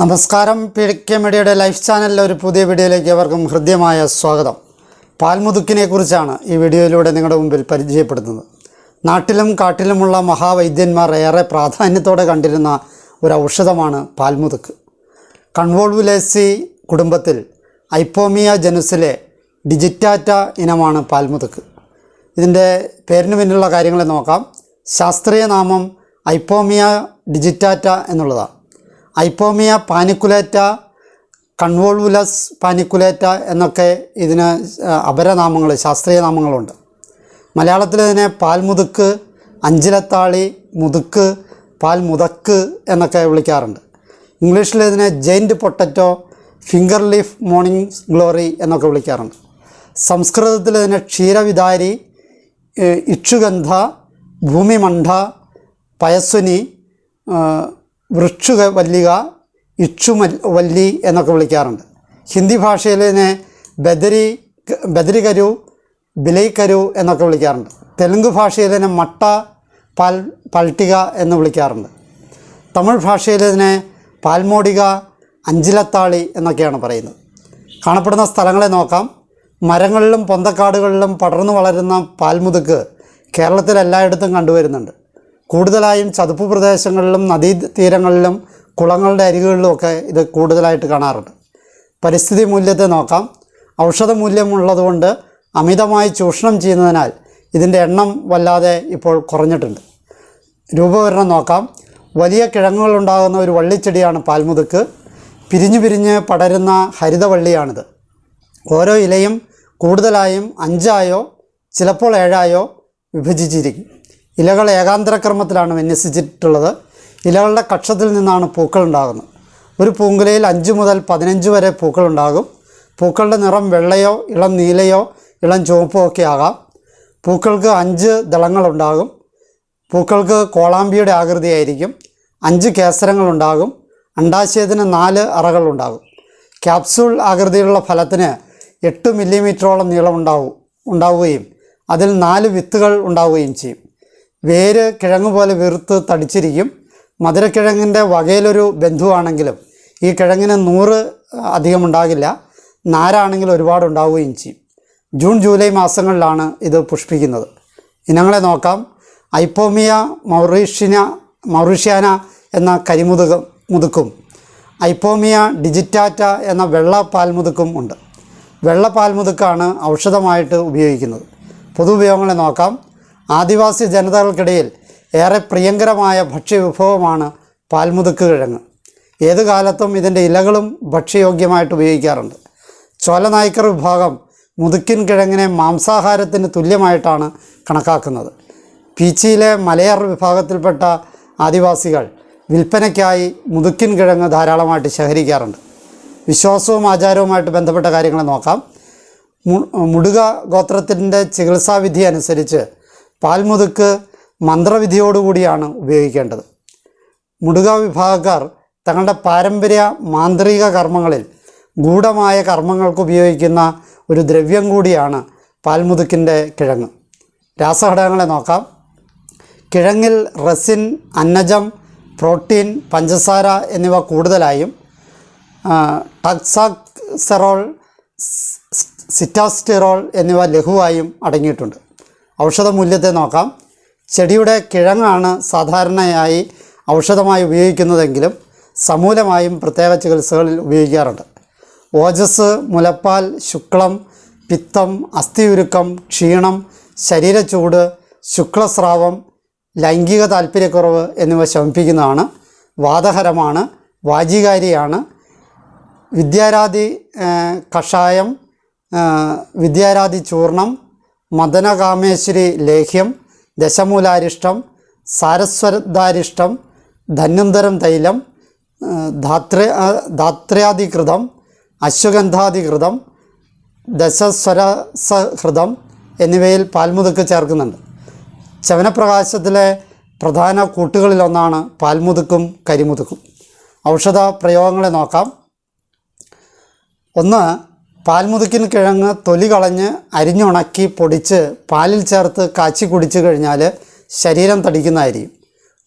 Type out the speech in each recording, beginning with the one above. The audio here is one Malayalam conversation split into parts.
നമസ്കാരം. പി കെ മീഡിയയുടെ ലൈഫ് ചാനലിലെ ഒരു പുതിയ വീഡിയോയിലേക്ക് അവർക്കും ഹൃദ്യമായ സ്വാഗതം. പാൽമുതുക്കിനെ കുറിച്ചാണ് ഈ വീഡിയോയിലൂടെ നിങ്ങളുടെ മുമ്പിൽ പരിചയപ്പെടുത്തുന്നത് നാട്ടിലും കാട്ടിലുമുള്ള മഹാവൈദ്യന്മാർ ഏറെ പ്രാധാന്യത്തോടെ കണ്ടിരുന്ന ഒരു ഔഷധമാണ് പാൽമുതുക്ക് കൺവോൾവുലേസി കുടുംബത്തിൽ ഐപ്പോമിയ ജനുസിലെ ഡിജിറ്റാറ്റ ഇനമാണ് പാൽമുതുക്ക് ഇതിന്റെ പേരിന് പിന്നിലുള്ള കാര്യങ്ങളെ നോക്കാം. ശാസ്ത്രീയ നാമം ഐപ്പോമിയ ഡിജിറ്റാറ്റ എന്നുള്ളതാണ്. ഐപ്പോമിയ പാനിക്കുലേറ്റ കൺവോൾവുലസ് പാനിക്കുലേറ്റ എന്നൊക്കെ ഇതിന് അപരനാമങ്ങൾ ശാസ്ത്രീയ നാമങ്ങളുണ്ട്. മലയാളത്തിൽ ഇതിനെ പാൽമുതുക്ക് അഞ്ചിലത്താളി മുതുക്ക് പാൽമുതക്ക് എന്നൊക്കെ വിളിക്കാറുണ്ട്. ഇംഗ്ലീഷിൽ ഇതിനെ giant potato finger leaf morning glory എന്നൊക്കെ വിളിക്കാറുണ്ട്. സംസ്കൃതത്തിൽ ഇതിനെ ക്ഷീരവിതാരി ഏഹ് ഇക്ഷുഗന്ധ ഭൂമിമണ്ഡ പയസ്വനി വൃക്ഷുക വല്ലിക ഇക്ഷുമൽ വല്ലി എന്നൊക്കെ വിളിക്കാറുണ്ട്. ഹിന്ദി ഭാഷയിൽ തന്നെ ബദരി ബദരികരു ബിലൈക്കരു എന്നൊക്കെ വിളിക്കാറുണ്ട്. തെലുങ്ക് ഭാഷയിൽ തന്നെ മട്ട പാൽ പൾട്ടിക എന്ന് വിളിക്കാറുണ്ട്. തമിഴ് ഭാഷയിൽ തന്നെ പാൽമോടിക അഞ്ചിലത്താളി എന്നൊക്കെയാണ് പറയുന്നത്. കാണപ്പെടുന്ന സ്ഥലങ്ങളെ നോക്കാം. മരങ്ങളിലും പൊന്തക്കാടുകളിലും പടർന്നു വളരുന്ന പാൽമുതുക്ക് കേരളത്തിൽ എല്ലായിടത്തും കണ്ടുവരുന്നുണ്ട്. കൂടുതലായും ചതുപ്പ് പ്രദേശങ്ങളിലും നദീതീരങ്ങളിലും കുളങ്ങളുടെ അരികുകളിലുമൊക്കെ ഇത് കൂടുതലായിട്ട് കാണാറുണ്ട്. പരിസ്ഥിതി മൂല്യത്തെ നോക്കാം. ഔഷധ മൂല്യമുള്ളതുകൊണ്ട് അമിതമായി ചൂഷണം ചെയ്യുന്നതിനാൽ ഇതിന്റെ എണ്ണം വല്ലാതെ ഇപ്പോൾ കുറഞ്ഞിട്ടുണ്ട്. രൂപവരണം നോക്കാം. വലിയ കിഴങ്ങുകളുണ്ടാകുന്ന ഒരു വള്ളിച്ചെടിയാണ് പാൽമുതുക്ക്. പിരിഞ്ഞു പിരിഞ്ഞ് പടരുന്ന ഹരിതവള്ളിയാണിത്. ഓരോ ഇലയും കൂടുതലായും അഞ്ചായോ ചിലപ്പോൾ ഏഴായോ വിഭജിച്ചിരിക്കും. ഇലകൾ ഏകാന്തരക്രമത്തിലാണ് വിന്യസിച്ചിട്ടുള്ളത്. ഇലകളുടെ കക്ഷത്തിൽ നിന്നാണ് പൂക്കൾ ഉണ്ടാകുന്നത്. ഒരു പൂങ്കുലയിൽ അഞ്ച് മുതൽ പതിനഞ്ച് വരെ പൂക്കൾ ഉണ്ടാകും. പൂക്കളുടെ നിറം വെള്ളയോ ഇളം നീലയോ ഇളം ചുവപ്പോ ഒക്കെ ആകാം. പൂക്കൾക്ക് അഞ്ച് ദളങ്ങളുണ്ടാകും പൂക്കൾക്ക് കോളാമ്പിയുടെ ആകൃതിയായിരിക്കും. അഞ്ച് കേസരങ്ങളുണ്ടാകും അണ്ടാശയത്തിന് നാല് അറകളുണ്ടാകും ക്യാപ്സൂൾ ആകൃതിയിലുള്ള ഫലത്തിന് എട്ട് മില്ലിമീറ്ററോളം നീളം ഉണ്ടാവും ഉണ്ടാവുകയും അതിൽ നാല് വിത്തുകൾ ഉണ്ടാവുകയും ചെയ്യും. വേര് കിഴങ്ങ് പോലെ വെറുത്ത് തടിച്ചിരിക്കും. മധുരക്കിഴങ്ങിന്റെ വകയിലൊരു ബന്ധുവാണെങ്കിലും ഈ കിഴങ്ങിന് നൂറ് അധികം ഉണ്ടാകില്ല നാരാണെങ്കിൽ ഒരുപാട് ഉണ്ടാവുകയും ചെയ്യും. ജൂൺ ജൂലൈ മാസങ്ങളിലാണ് ഇത് പുഷ്പിക്കുന്നത്. ഇനങ്ങളെ നോക്കാം. ഐപ്പോമിയ മൗറീഷ്യന മൗറീഷ്യാന എന്ന കരിമുതുക മുതുക്കും. ഐപ്പോമിയ ഡിജിറ്റാറ്റ എന്ന വെള്ള പാൽമുതുക്കും ഉണ്ട്. വെള്ള പാൽമുതുക്കാണ് ഔഷധമായിട്ട് ഉപയോഗിക്കുന്നത്. പൊതുപയോഗങ്ങളെ നോക്കാം. ആദിവാസി ജനതകൾക്കിടയിൽ ഏറെ പ്രിയങ്കരമായ ഭക്ഷ്യവിഭവമാണ് പാൽമുതുക്ക് കിഴങ്ങ്. ഏത് കാലത്തും ഇതിന്റെ ഇലകളും ഭക്ഷ്യയോഗ്യമായിട്ട് ഉപയോഗിക്കാറുണ്ട്. ചോലനായ്ക്കർ വിഭാഗം മുതുക്കിൻ കിഴങ്ങിനെ മാംസാഹാരത്തിന് തുല്യമായിട്ടാണ് കണക്കാക്കുന്നത്. പീച്ചിയിലെ മലയാർ വിഭാഗത്തിൽപ്പെട്ട ആദിവാസികൾ വിൽപ്പനയ്ക്കായി മുതുക്കിൻ കിഴങ്ങ് ധാരാളമായിട്ട് ശേഖരിക്കാറുണ്ട്. വിശ്വാസവും ആചാരവുമായിട്ട് ബന്ധപ്പെട്ട കാര്യങ്ങൾ നോക്കാം. മുടുക ഗോത്രത്തിന്റെ ചികിത്സാവിധി അനുസരിച്ച് പാൽമുതുക്ക് മന്ത്രവിധിയോടുകൂടിയാണ് ഉപയോഗിക്കേണ്ടത്. മുടുക വിഭാഗക്കാർ തങ്ങളുടെ പാരമ്പര്യ മാന്ത്രിക കർമ്മങ്ങളിൽ ഗൂഢമായ കർമ്മങ്ങൾക്ക് ഉപയോഗിക്കുന്ന ഒരു ദ്രവ്യം കൂടിയാണ് പാൽമുതുക്കിന്റെ കിഴങ്ങ്. രാസഘടകങ്ങളെ നോക്കാം. കിഴങ്ങിൽ റെസിൻ അന്നജം പ്രോട്ടീൻ പഞ്ചസാര എന്നിവ കൂടുതലായും ടക്സാക്സെറോൾ സിറ്റാസ്റ്റിറോൾ എന്നിവ ലഘുവായും അടങ്ങിയിട്ടുണ്ട്. ഔഷധ മൂല്യത്തെ നോക്കാം. ചെടിയുടെ കിഴങ്ങാണ് സാധാരണയായി ഔഷധമായി ഉപയോഗിക്കുന്നതെങ്കിലും സമൂലമായും പ്രത്യേക ചികിത്സകളിൽ ഉപയോഗിക്കാറുണ്ട്. ഓജസ് മുലപ്പാൽ ശുക്ലം പിത്തം അസ്ഥിയുരുക്കം ക്ഷീണം ശരീരച്ചൂട് ശുക്ലസ്രാവം ലൈംഗിക താല്പര്യക്കുറവ് എന്നിവ ശമിപ്പിക്കുന്നതാണ് വാദഹരമാണ് വാചികാരിയാണ്. വിദ്യാരാധി കഷായം വിദ്യാരാധി ചൂർണം മദനകാമേശ്വരി ലേഹ്യം ദശമൂലാരിഷ്ടം സാരസ്വരദാരിഷ്ടം ധന്വന്തരം തൈലം ധാത്ര ധാത്ര്യാധികൃതം അശ്വഗന്ധാധികൃതം ദശസ്വരസഹൃതം എന്നിവയിൽ പാൽമുതുക്ക് ചേർക്കുന്നുണ്ട്. ചവനപ്രകാശത്തിലെ പ്രധാന കൂട്ടുകളിലൊന്നാണ് പാൽമുതുക്കും കരിമുതുക്കും. ഔഷധ പ്രയോഗങ്ങളെ നോക്കാം. ഒന്ന് പാൽമുതുക്കിൻ കിഴങ്ങ് തൊലി കളഞ്ഞ് അരിഞ്ഞുണക്കി പൊടിച്ച് പാലിൽ ചേർത്ത് കാച്ചി കുടിച്ചു കഴിഞ്ഞാൽ ശരീരം തടിക്കുന്നതായിരിക്കും.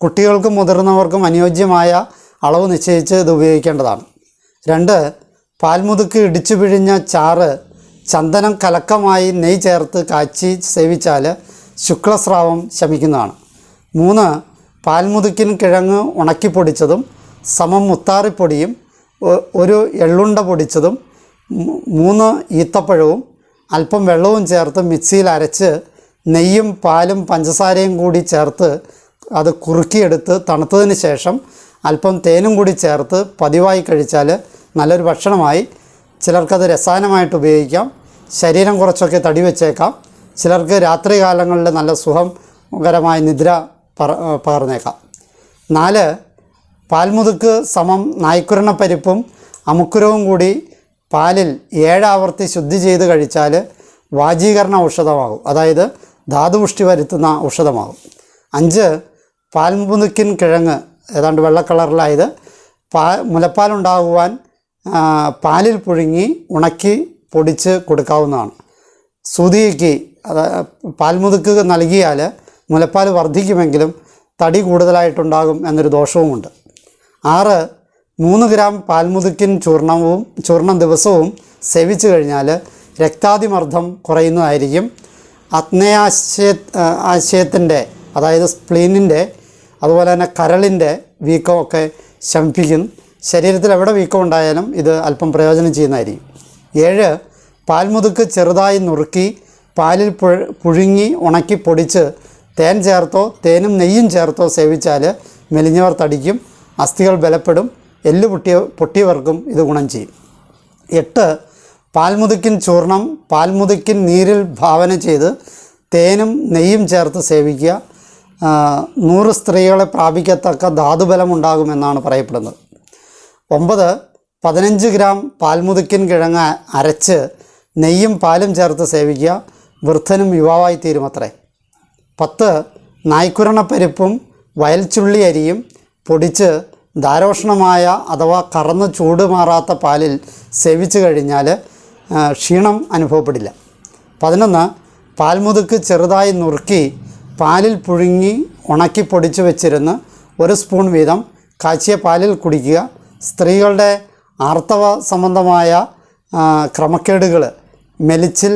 കുട്ടികൾക്കും മുതിർന്നവർക്കും അനുയോജ്യമായ അളവ് നിശ്ചയിച്ച് ഇത് ഉപയോഗിക്കേണ്ടതാണ്. രണ്ട് പാൽമുതുക്ക് ഇടിച്ചു പിഴിഞ്ഞ ചാറ് ചന്ദനം കലക്കമായി നെയ് ചേർത്ത് കാച്ചി സേവിച്ചാൽ ശുക്ലസ്രാവം ശമിക്കുന്നതാണ്. മൂന്ന് പാൽമുതുക്കിൻ കിഴങ്ങ് ഉണക്കിപ്പൊടിച്ചതും സമം മുത്താറിപ്പൊടിയും ഒരു എള്ളുണ്ട പൊടിച്ചതും മൂന്ന് ഈത്തപ്പഴവും അല്പം വെള്ളവും ചേർത്ത് മിക്സിയിൽ അരച്ച് നെയ്യും പാലും പഞ്ചസാരയും കൂടി ചേർത്ത് അത് കുറുക്കിയെടുത്ത് തണുത്തതിന് ശേഷം അല്പം തേനും കൂടി ചേർത്ത് പതിവായി കഴിച്ചാൽ നല്ലൊരു ഭക്ഷണമായി. ചിലർക്കത് രസായനമായിട്ട് ഉപയോഗിക്കാം. ശരീരം കുറച്ചൊക്കെ തടി വെച്ചേക്കാം. ചിലർക്ക് രാത്രി കാലങ്ങളിൽ നല്ല സുഖകരമായ നിദ്ര പറ പകർന്നേക്കാം. നാല് പാൽമുതുക്ക് സമം നായ്ക്കുരണ പരിപ്പും അമുക്കുരവും കൂടി പാലിൽ ഏഴാവർത്തി ശുദ്ധി ചെയ്ത് കഴിച്ചാൽ വാജീകരണ ഔഷധമാകും. അതായത് ധാതുപുഷ്ടി വരുത്തുന്ന ഔഷധമാകും. അഞ്ച് പാൽമുതുക്കിൻ കിഴങ്ങ് ഏതാണ്ട് വെള്ള കളറിലായത് പാ മുലപ്പാലുണ്ടാകുവാൻ പാലിൽ പുഴുങ്ങി ഉണക്കി പൊടിച്ച് കൊടുക്കാവുന്നതാണ്. സൂതിക്ക് അത് പാൽമുതുക്ക് നൽകിയാൽ മുലപ്പാൽ വർദ്ധിക്കുമെങ്കിലും തടി കൂടുതലായിട്ടുണ്ടാകും എന്നൊരു ദോഷവുമുണ്ട്. ആറ് മൂന്ന് ഗ്രാം പാൽമുതുക്കിൻ ചൂർണവും ചൂർണം ദിവസവും സേവിച്ചു കഴിഞ്ഞാൽ രക്താതിമർദ്ദം കുറയുന്നതായിരിക്കും. അഗ്നയാശയ ആശയത്തിന്റെ അതായത് സ്പ്ലീനിന്റെ അതുപോലെ തന്നെ കരളിന്റെ വീക്കമൊക്കെ ശമിപ്പിക്കും. ശരീരത്തിൽ എവിടെ വീക്കം ഉണ്ടായാലും ഇത് അല്പം പ്രയോജനം ചെയ്യുന്നതായിരിക്കും. ഏഴ് പാൽമുതുക്ക് ചെറുതായി നുറുക്കി പാലിൽ പുഴുങ്ങി ഉണക്കി പൊടിച്ച് തേൻ ചേർത്തോ തേനും നെയ്യും ചേർത്തോ സേവിച്ചാൽ മെലിഞ്ഞവർ തടിക്കും അസ്ഥികൾ ബലപ്പെടും. എല്ല് പൊട്ടിയ പൊട്ടിയവർക്കും ഇത് ഗുണം ചെയ്യും. എട്ട് പാൽമുതുക്കിൻ ചൂർണം പാൽമുതുക്കിൻ നീരിൽ ഭാവന ചെയ്ത് തേനും നെയ്യും ചേർത്ത് സേവിക്കുക. നൂറ് സ്ത്രീകളെ പ്രാപിക്കത്തക്ക ധാതുബലമുണ്ടാകുമെന്നാണ് പറയപ്പെടുന്നത്. ഒമ്പത് പതിനഞ്ച് ഗ്രാം പാൽമുതുക്കിൻ കിഴങ്ങ് അരച്ച് നെയ്യും പാലും ചേർത്ത് സേവിക്കുക. വൃദ്ധനും യുവാവായി തീരുമത്രേ പത്ത് നായ്ക്കുരണപ്പരിപ്പും വയൽച്ചുള്ളി അരിയും പൊടിച്ച് ധാരോഷ്ണമായ അഥവാ കറന്ന് ചൂട് മാറാത്ത പാലിൽ സേവിച്ചു കഴിഞ്ഞാൽ ക്ഷീണം അനുഭവപ്പെടില്ല. പതിനൊന്ന് പാൽമുതുക്ക് ചെറുതായി നുറുക്കി പാലിൽ പുഴുങ്ങി ഉണക്കി പൊടിച്ചു വെച്ചിരുന്ന് ഒരു സ്പൂൺ വീതം കാച്ചിയ പാലിൽ കുടിക്കുക. സ്ത്രീകളുടെ ആർത്തവ സംബന്ധമായ ക്രമക്കേടുകൾ മെലിച്ചിൽ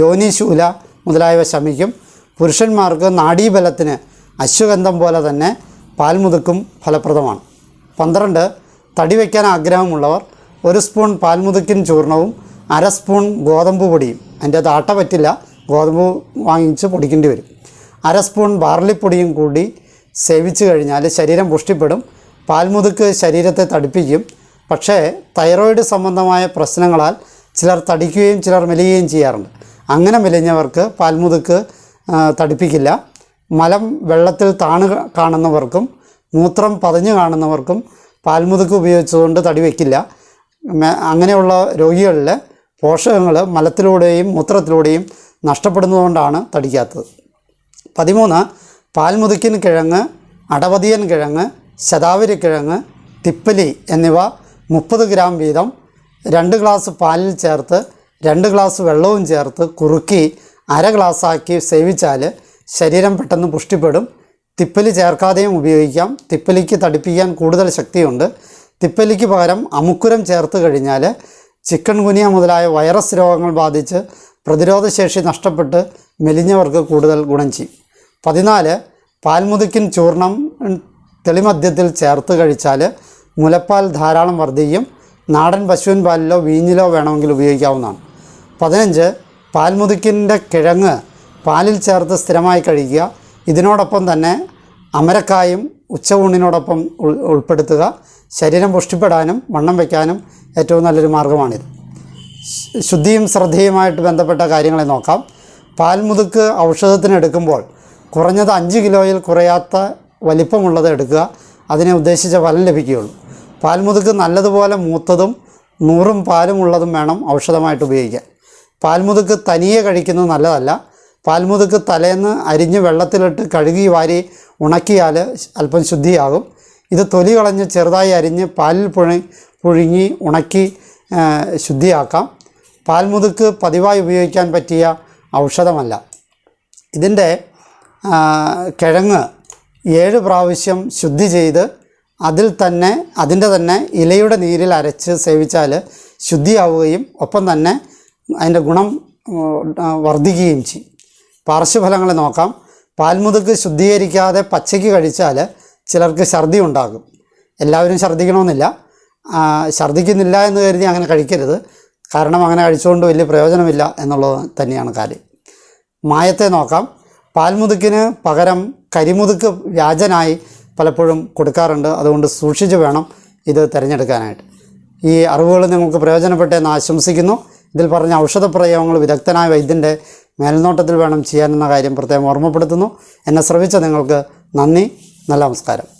യോനിശൂല മുതലായവ ശമിക്കും. പുരുഷന്മാർക്ക് നാഡീബലത്തിന് അശ്വഗന്ധം പോലെ തന്നെ പാൽമുതുക്കും ഫലപ്രദമാണ്. പന്ത്രണ്ട് തടി വയ്ക്കാൻ ആഗ്രഹമുള്ളവർ ഒരു സ്പൂൺ പാൽമുതുക്കിൻ ചൂർണവും അര സ്പൂൺ ഗോതമ്പ് പൊടിയും അതിന്റെ അത് പറ്റില്ല ഗോതമ്പ് വാങ്ങിച്ച് പൊടിക്കേണ്ടി വരും. അര സ്പൂൺ ബാർലിപ്പൊടിയും കൂടി സേവിച്ചു കഴിഞ്ഞാൽ ശരീരം പുഷ്ടിപ്പെടും പാൽമുതുക്ക് ശരീരത്തെ തടിപ്പിക്കും. പക്ഷേ തൈറോയിഡ് സംബന്ധമായ പ്രശ്നങ്ങളാൽ ചിലർ തടിക്കുകയും ചിലർ മെലിയുകയും ചെയ്യാറുണ്ട്. അങ്ങനെ മെലിഞ്ഞവർക്ക് പാൽമുതുക്ക് തടിപ്പിക്കില്ല. മലം വെള്ളത്തിൽ താണ് കാണുന്നവർക്കും മൂത്രം പതഞ്ഞു കാണുന്നവർക്കും പാൽമുതുക്ക് ഉപയോഗിച്ചതുകൊണ്ട് തടി വയ്ക്കില്ല അങ്ങനെയുള്ള രോഗികളിൽ പോഷകങ്ങൾ മലത്തിലൂടെയും മൂത്രത്തിലൂടെയും നഷ്ടപ്പെടുന്നതുകൊണ്ടാണ് തടിക്കാത്തത്. പതിമൂന്ന് പാൽമുതുക്കിൻ കിഴങ്ങ് അടവതിയൻ കിഴങ്ങ് ശതാവരി കിഴങ്ങ് തിപ്പലി എന്നിവ മുപ്പത് ഗ്രാം വീതം രണ്ട് ഗ്ലാസ് പാലിൽ ചേർത്ത് രണ്ട് ഗ്ലാസ് വെള്ളവും ചേർത്ത് കുറുക്കി അര ഗ്ലാസ്സാക്കി സേവിച്ചാൽ ശരീരം പെട്ടെന്ന് പുഷ്ടിപ്പെടും. തിപ്പലി ചേർക്കാതെയും ഉപയോഗിക്കാം. തിപ്പലിക്ക് തടിപ്പിക്കാൻ കൂടുതൽ ശക്തിയുണ്ട്. തിപ്പലിക്ക് പകരം അമുക്കുരം ചേർത്ത് കഴിഞ്ഞാൽ ചിക്കൻ ഗുനിയ മുതലായ വൈറസ് രോഗങ്ങൾ ബാധിച്ച് പ്രതിരോധശേഷി നഷ്ടപ്പെട്ട് മെലിഞ്ഞവർക്ക് കൂടുതൽ ഗുണം ചെയ്യും. പതിനാല് പാൽമുതുക്കിൻ ചൂർണം തെളിമദ്യത്തിൽ ചേർത്ത് കഴിച്ചാൽ മുലപ്പാൽ ധാരാളം വർദ്ധിക്കും. നാടൻ പശുവിൻ പാലിലോ വീഞ്ഞിലോ വേണമെങ്കിൽ ഉപയോഗിക്കാവുന്നതാണ്. പതിനഞ്ച് പാൽമുതുക്കിന്റെ കിഴങ്ങ് പാലിൽ ചേർത്ത് സ്ഥിരമായി കഴിക്കുക. ഇതിനോടൊപ്പം തന്നെ അമരക്കായും ഉച്ചയൂണിനോടൊപ്പം ഉൾ- ഉൾപ്പെടുത്തുക. ശരീരം പുഷ്ടിപ്പെടാനും വണ്ണം വയ്ക്കാനും ഏറ്റവും നല്ലൊരു മാർഗമാണിത് ശുദ്ധിയും ശ്രദ്ധയുമായിട്ട് ബന്ധപ്പെട്ട കാര്യങ്ങളെ നോക്കാം. പാൽമുതുക്ക് ഔഷധത്തിന് എടുക്കുമ്പോൾ കുറഞ്ഞത് അഞ്ച് കിലോയിൽ കുറയാത്ത വലിപ്പമുള്ളത് എടുക്കുക. അതിനെ ഉദ്ദേശിച്ച ഫലം ലഭിക്കുകയുള്ളൂ. പാൽമുതുക്ക് നല്ലതുപോലെ മൂത്തതും നൂറും പാലും ഉള്ളതും വേണം ഔഷധമായിട്ട് ഉപയോഗിക്കാൻ. പാൽമുതുക്ക് തനിയെ കഴിക്കുന്നത് നല്ലതല്ല. പാൽമുതുക്ക് തലേന്ന് അരിഞ്ഞ് വെള്ളത്തിലിട്ട് കഴുകി വാരി ഉണക്കിയാൽ അല്പം ശുദ്ധിയാകും. ഇത് തൊലി കളഞ്ഞ് ചെറുതായി അരിഞ്ഞ് പാലിൽ പുഴി പുഴുങ്ങി ഉണക്കി ശുദ്ധിയാക്കാം. പാൽമുതുക്ക് പതിവായി ഉപയോഗിക്കാൻ പറ്റിയ ഔഷധമല്ല. ഇതിന്റെ കിഴങ്ങ് ഏഴ് പ്രാവശ്യം ശുദ്ധി ചെയ്ത് അതിൽ തന്നെ അതിന്റെ തന്നെ ഇലയുടെ നീരിൽ അരച്ച് സേവിച്ചാൽ ശുദ്ധിയാവുകയും ഒപ്പം തന്നെ അതിന്റെ ഗുണം വർദ്ധിക്കുകയും ചെയ്യും. പാർശ്വഫലങ്ങൾ നോക്കാം. പാൽമുതുക്ക് ശുദ്ധീകരിക്കാതെ പച്ചയ്ക്ക് കഴിച്ചാൽ ചിലർക്ക് ഛർദി ഉണ്ടാകും. എല്ലാവരും ഛർദ്ദിക്കണമെന്നില്ല ഛർദ്ദിക്കുന്നില്ല എന്ന് കരുതി അങ്ങനെ കഴിക്കരുത്. കാരണം അങ്ങനെ കഴിച്ചുകൊണ്ട് വലിയ പ്രയോജനമില്ല എന്നുള്ളത് തന്നെയാണ് കാര്യം. മായത്തെ നോക്കാം. പാൽമുതുക്കിന് പകരം കരിമുതുക്ക് വ്യാജനായി പലപ്പോഴും കൊടുക്കാറുണ്ട്. അതുകൊണ്ട് സൂക്ഷിച്ച് വേണം ഇത് തിരഞ്ഞെടുക്കാനായിട്ട്. ഈ അറിവുകൾ നിങ്ങൾക്ക് പ്രയോജനപ്പെട്ടെന്ന് ആശംസിക്കുന്നു. ഇതിൽ പറഞ്ഞ ഔഷധ പ്രയോഗങ്ങൾ വിദഗ്ധനായ വൈദ്യന്റെ മേൽനോട്ടത്തിൽ വേണം ചെയ്യാനെന്ന കാര്യം പ്രത്യേകം ഓർമ്മപ്പെടുത്തുന്നു. എന്നെ ശ്രമിച്ച നിങ്ങൾക്ക് നന്ദി. നല്ല നമസ്കാരം.